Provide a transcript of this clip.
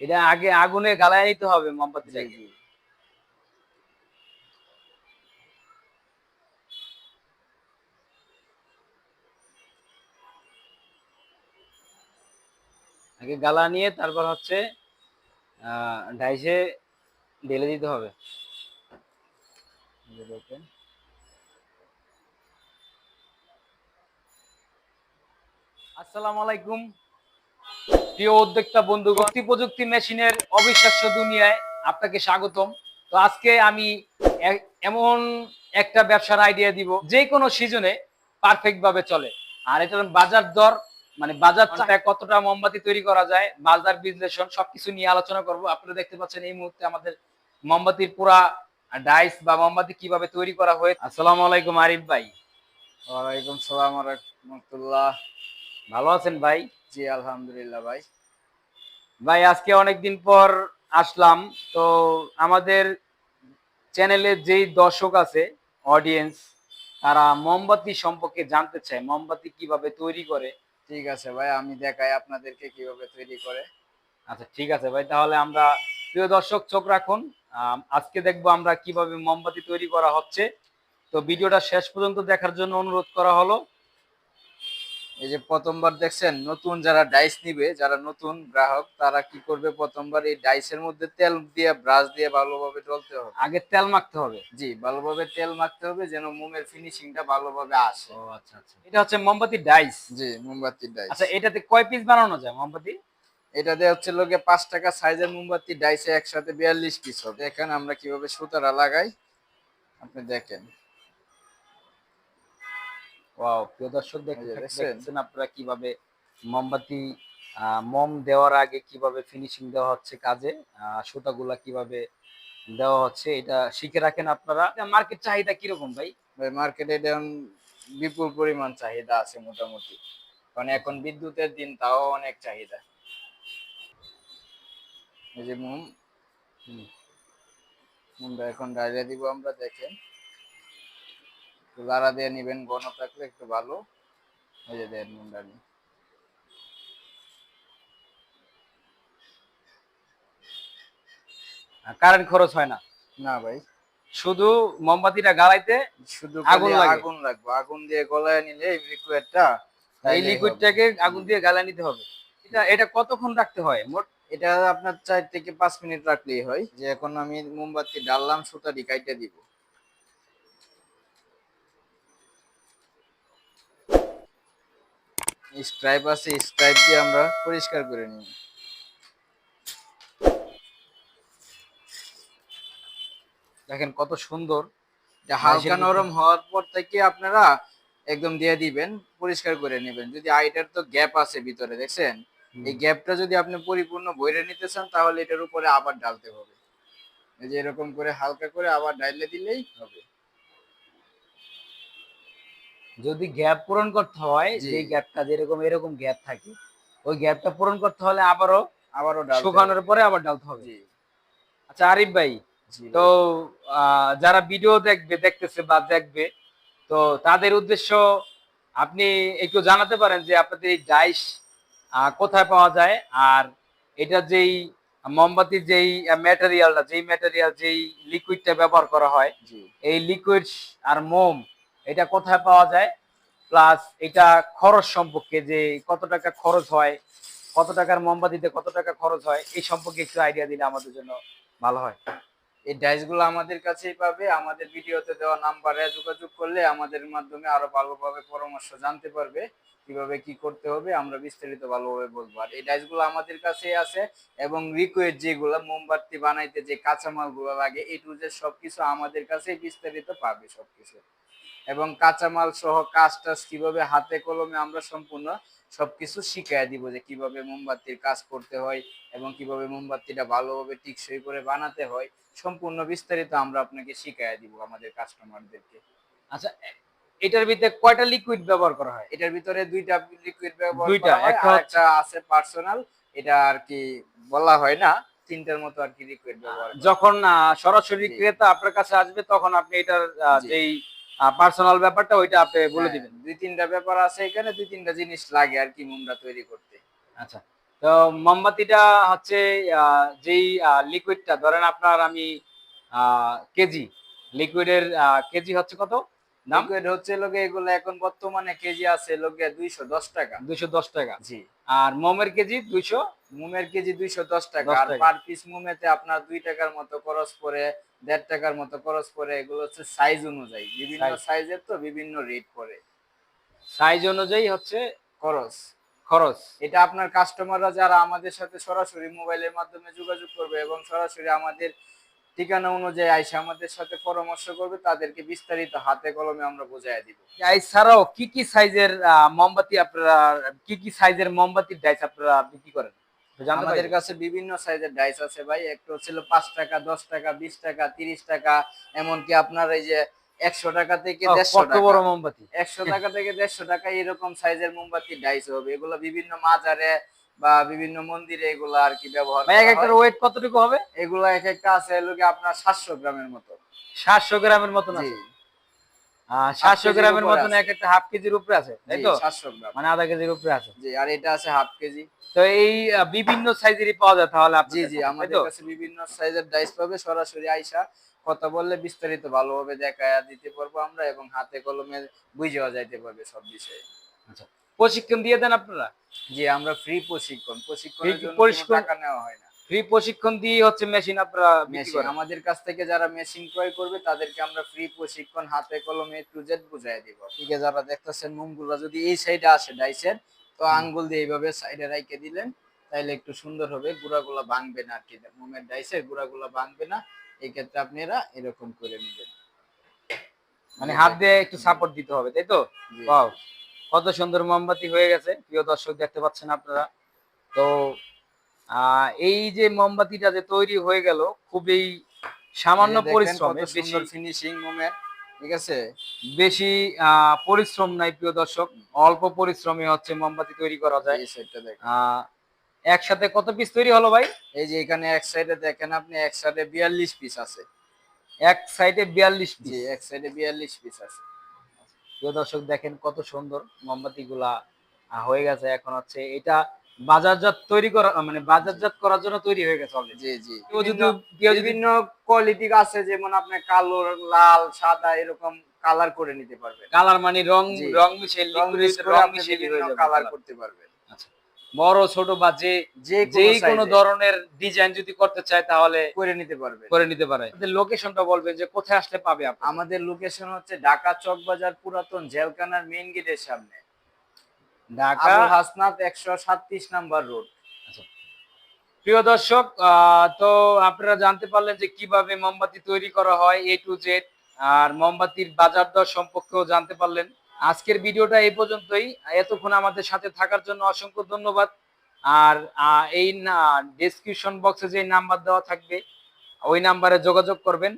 এটা আগে আগুনে গালায় নিতে হবে মোমবাতিটাকে। আগে গালা নিয়ে তারপর হচ্ছে আহ, ডাইসে ঢেলে দিতে হবে। আসসালামু আলাইকুম প্রিয় উদ্যোক্তা বন্ধু শক্তি প্রযুক্তি মেশিনের অবিশ্বাস্য দুনিয়ায় আপনাকে স্বাগতম। তো আজকে আমি এমন একটা ব্যবসার আইডিয়া দিব যে কোনো সিজনে পারফেক্ট ভাবে চলে। আর এটার বাজার দর মানে বাজার চায় কতটা মোমবাতি তৈরি করা যায় বাজার বিশ্লেষণ সবকিছু নিয়ে আলোচনা করব। আপনারা দেখতে পাচ্ছেন এই মুহূর্তে আমাদের মোমবাতির পুরা ডাইস বা মোমবাতি কীভাবে তৈরি করা হয় আসসালামু আলাইকুম আরিফ ভাই। ওয়ালাইকুম সালাম রহমতুল্লাহ। ভালো আছেন ভাই? জি আলহামদুলিল্লাহ ভাই। ভাই আজকে অনেকদিন পর আসলাম। তো আমাদের চ্যানেলে যেই দর্শক আছে অডিয়েন্স তারা মোমবাতি সম্পর্কে জানতে চায় মোমবাতি কীভাবে তৈরি করে। ঠিক আছে ভাই আমি দেখাই আপনাদেরকে কীভাবে তৈরি করে। আচ্ছা ঠিক আছে ভাই তাহলে আমরা প্রিয় দর্শক চোখ রাখুন। আজকে দেখব আমরা কীভাবে মোমবাতি তৈরি করা হচ্ছে। তো ভিডিওটা শেষ পর্যন্ত দেখার জন্য অনুরোধ করা হলো। এই যে প্রথমবার দেখছেন নতুন যারা ডাইস নিবে যারা নতুন গ্রাহক তারা কি করবে প্রথমবার এই ডাইসের মধ্যে তেল দিয়ে ব্রাশ দিয়ে ভালোভাবে ডলতে হবে। আগে তেল মাখতে হবে? জি ভালোভাবে তেল মাখতে হবে যেন মোমের ফিনিশিংটা ভালোভাবে আসে। ও আচ্ছা আচ্ছা। এটা হচ্ছে মোমবাতি ডাইস জি মোমবাতি ডাইস আচ্ছা এটাতে কয় পিস বানানো যায় মোমবাতি? এটা দিয়ে হচ্ছে লোকে পাঁচ টাকা সাইজের মোমবাতি ডাইসে একসাথে বিয়াল্লিশ পিস হবে। এখানে আমরা কীভাবে সুতারা লাগাই? আপনি দেখেন। ওয়াও প্রিয় দর্শক যে দেখছেন? আপনারা কীভাবে মোমবাতি মোম দেওয়ার আগে কীভাবে ফিনিশিং দেওয়া হচ্ছে কাজে সুতাগুলা কীভাবে দেওয়া হচ্ছে এটা শিখে রাখেন আপনারা। মার্কেট চাহিদা কীরকম ভাই? ভাই মার্কেটে এখন বিপুল পরিমাণ চাহিদা আছে মোটামুটি। কারণ এখন বিদ্যুতের দিন তাও অনেক চাহিদা। এই যে মোম মোমটা এখন ডাইলে দিব আমরা দেখেন। একটু লাড়া দিয়ে নিবেন ঘন থাকলে একটু ভালো। এই যে দেন মোমটা কারেন্ট খরচ হয় না? না ভাই। শুধু মোমবাতিটা গালাইতে শুধু আগুন আগুন লাগে। আগুন লাগবে। আগুন দিয়ে গলায় নিলে এই লিকুইডটা এই লিকুইডটাকে আগুন দিয়ে গালা নিতে হবে। এটা এটা কতক্ষণ রাখতে হয়? মোট এটা আপনার চার থেকে পাঁচ মিনিট রাখলেই হয়। যে এখন আমি মোমবাতি ডাললাম সুতাটি কাইটে দিব। স্ট্রাইপ আছে স্ট্রাইপ দিয়ে আমরা পরিষ্কার করে নিই দেখেন কত সুন্দর। যে হালকা নরম হওয়ার পর থেকে আপনারা একদম দিয়ে দিবেন পরিষ্কার করে নেবেন। যদি আইটার তো গ্যাপ আছে ভিতরে দেখছেন? এই গ্যাপটা যদি আপনি পরিপূর্ণ বইরে নিতে চান তাহলে এটার উপরে আবার ডালতে হবে। এই যে এরকম করে হালকা করে আবার ডাইলে দিলেই হবে। যদি গ্যাপ পূরণ করতে হয়। যে গ্যাপটা যেরকম এরকম গ্যাপ থাকে ওই গ্যাপটা পূরণ করতে হলে আবারও আবারও শুকানোর পরে আবার ডালতে হবে। জি। আচ্ছা আরিফ ভাই তো যারা ভিডিও দেখবে দেখতেছে বা দেখবে তো তাদের উদ্দেশ্য আপনি একটু জানাতে পারেন যে আপনাদের এই ডাইস কোথায় পাওয়া যায়? আর এটা যেই মোমবাতির যেই ম্যাটেরিয়ালটা যেই ম্যাটেরিয়াল যেই লিকুইডটা ব্যবহার করা হয় এই লিকুইড আর মোম এটা কোথায় পাওয়া যায়? প্লাস এটা খরচ সম্পর্কে যে কত টাকা খরচ হয়, কত টাকার মোমবাতিতে কত টাকা খরচ হয়, এই সম্পর্কে একটু আইডিয়া দিলে আমাদের জন্য ভালো হয়। এই ডাইসগুলো আমাদের কাছেই পাবে, আমাদের ভিডিওতে দেওয়া নাম্বারে যোগাযোগ করলে আমাদের মাধ্যমে আরও ভালোভাবে পরামর্শ জানতে পারবে, কীভাবে কি করতে হবে, আমরা বিস্তারিত ভালোভাবে বলব। আর এই ডাইসগুলো আমাদের কাছেই আছে এবং রিকোয়েড যেগুলো মোমবাতি বানাইতে যে কাঁচামালগুলো লাগে এই টু যে সবকিছু আমাদের কাছেই বিস্তারিত পাবে সবকিছু। এবং কাঁচামাল সহ কাজ টাজ কীভাবে হাতে কলমে আমরা সম্পূর্ণ সবকিছু শিখাই দিব যে কীভাবে মোমবাতির কাজ করতে হয় এবং কীভাবে মোমবাতিটা ভালোভাবে টিকসই করে বানাতে হয় সম্পূর্ণ বিস্তারিত আমরা আপনাকে শিখাই দিব আমাদের কাস্টমারদেরকে আচ্ছা এটার ভিতরে কয়টা লিকুইড ব্যবহার করা হয়? এটার ভিতরে দুইটা লিকুইড ব্যবহার দুইটা, একটা আছে পার্সোনাল এটা আর কি বলা হয় না তিনটার মতো আর কি লিকুইড ব্যবহার যখন সরাসরি ক্রেতা আপনার কাছে আসবে তখন আপনি এটার। যেই পার্সোনাল ব্যাপারটা ওইটা আপনি বলে হ্যাঁ, দিবেন। দুই তিনটা ব্যাপার আছে এখানে দুই তিনটা জিনিস লাগে আর কি মোমটা তৈরি করতে। আচ্ছা। তো মোমবাতিটা হচ্ছে আহ, যেই লিকুইডটা ধরেন আপনার আমি আহ, কেজি লিকুইডের কেজি হচ্ছে কত? দাম লিকুইড হচ্ছে লোকে এগুলো এখন বর্তমানে কেজি আছে লোকে দুইশো দশ টাকা। দুইশো দশ টাকা। জি। আর মোমের কেজি দুইশো? মুমের কেজি দুইশো দশ টাকা। আর পার পিস মুমেতে আপনার দুই টাকার মতো খরচ পড়ে দেড় টাকার মতো খরচ পড়ে এগুলো হচ্ছে সাইজ অনুযায়ী। বিভিন্ন সাইজের তো বিভিন্ন রেট পড়ে। সাইজ অনুযায়ী হচ্ছে খরচ। খরচ। এটা আপনার কাস্টমাররা যারা আমাদের সাথে সরাসরি মোবাইলের মাধ্যমে যোগাযোগ করবে এবং সরাসরি আমাদের ঠিকানা অনুযায়ী আইসে আমাদের সাথে পরামর্শ করবে তাদেরকে বিস্তারিত হাতে কলমে আমরা বোঝাই দিব। ডাইস ছাড়াও কি কি সাইজের মোমবাতি আপনারা কি কি সাইজের মোমবাতির ডাইস আপনারা বিক্রি করেন? আমাদের কাছে বিভিন্ন সাইজের ডাইস আছে ভাই। একটা হচ্ছিল পাঁচ টাকা দশ টাকা বিশ টাকা তিরিশ টাকা এমনকি আপনার এই যে একশো টাকা থেকে দেড়শো কত বড় টাকা মোমবাতি? একশো টাকা থেকে দেড়শো টাকা এরকম সাইজের মোমবাতি ডাইস হবে। এগুলো বিভিন্ন মাজারে বা বিভিন্ন মন্দিরে এগুলো আর কি ব্যবহার ভাই এক একটার ওয়েট কতটুকু হবে? এগুলো এক একটা আছে লোকে আপনার সাতশো গ্রামের মতো। সাতশো গ্রামের মতন জি। আছে সাতশো গ্রামের মতন এক একটা হাফ কেজির উপরে আছে তাই তো? সাতশো গ্রাম। মানে আধা কেজির উপরে আছে। জি আর এটা আছে হাফ কেজি। তো এই বিভিন্ন সাইজেরই পাওয়া যায় তাহলে জি জি আমাদের কাছে বিভিন্ন সাইজের ডাইস পাবে সরাসরি আইসা কথা বললে বিস্তারিত ভালোভাবে দেখায়া দিতে পারব আমরা এবং হাতে কলমে বুঝেও যাইতে পারবে সব বিষয়ে। প্রশিক্ষণ দিয়ে দেন আপনারা? জি আমরা ফ্রি প্রশিক্ষণ। প্রশিক্ষণের জন্য প্রশিক্ষণ- টাকা নেওয়া হয় না। ফ্রি প্রশিক্ষণ দিয়ে হচ্ছে মেশিন আপনারা মেশিন আমাদের কাছ থেকে যারা মেশিন ক্রয় করবে তাদেরকে আমরা ফ্রি প্রশিক্ষণ হাতে কলমে টু জেড বুঝাই দিব। ঠিক আছে যারা দেখতেছেন মুমগুলো যদি এই সাইডে আসে ডাইসের তো আঙ্গুল দিয়ে এইভাবে সাইডে রাইকে দিলেন তাইলে একটু সুন্দর হবে। গুড়াগুলো ভাঙবে না আর কি মোমের ডাইসের গুড়াগুলো ভাঙবে না। এই ক্ষেত্রে আপনারা এরকম করে নেবেন। মানে হাত দিয়ে একটু সাপোর্ট দিতে হবে তাই তো? কত সুন্দর মোমবাতি হয়ে গেছে। প্রিয় দর্শক দেখতে পাচ্ছেন আপনারা। তো এই যে মোমবাতিটা যে তৈরি হয়ে গেল খুবই সামান্য পরিশ্রমে সুন্দর ফিনিশিং মোমের ঠিক আছে? বেশি পরিশ্রম নাই প্রিয় দর্শক। অল্প পরিশ্রমে হচ্ছে মোমবাতি তৈরি করা যায়। একসাথে কত পিস তৈরি হলো ভাই? এই যে এখানে এক সাইডে দেখেন আপনি এক সাইডে বিয়াল্লিশ পিস আছে। এক সাইডে বিয়াল্লিশ পিস এক সাইডে বিয়াল্লিশ পিস আছে। প্রিয় দর্শক দেখেন কত সুন্দর মোমবাতি গুলা হয়ে গেছে। এখন হচ্ছে এটা বাজারজাত তৈরি করা মানে বাজারজাত করার জন্য তৈরি হয়ে গেছে অলরেডি জি জি। কেউ বিভিন্ন- কোয়ালিটি আছে যেমন আপনি কালো লাল সাদা এরকম কালার করে নিতে পারবে কালার মানে রং রং মিশেল রং যাবে কালার করতে করতে পারবেন। বড় ছোট বা যে যে কোনো ধরনের ডিজাইন যদি করতে চায় তাহলে করে নিতে পারবেন করে নিতে পারে। লোকেশনটা বলবেন যে কোথায় আসলে পাবে আপনি? আমাদের লোকেশন হচ্ছে ঢাকা চক বাজার পুরাতন জেলখানার মেইন গেটের সামনে। ঢাকা হাসনাত একশো সাতত্রিশ নাম্বার রোড প্রিয় দর্শক আহ, তো আপনারা জানতে পারলেন যে কীভাবে মোমবাতি তৈরি করা হয় এ টু জেড আর মোমবাতির বাজার দর সম্পর্কেও জানতে পারলেন। আজকের ভিডিওটা এই পর্যন্তই। এতক্ষণ আমাদের সাথে থাকার জন্য অসংখ্য ধন্যবাদ। আর এই ডেসক্রিপশন বক্সে যে নাম্বার দেওয়া থাকবে, ওই নাম্বারে যোগাযোগ করবেন।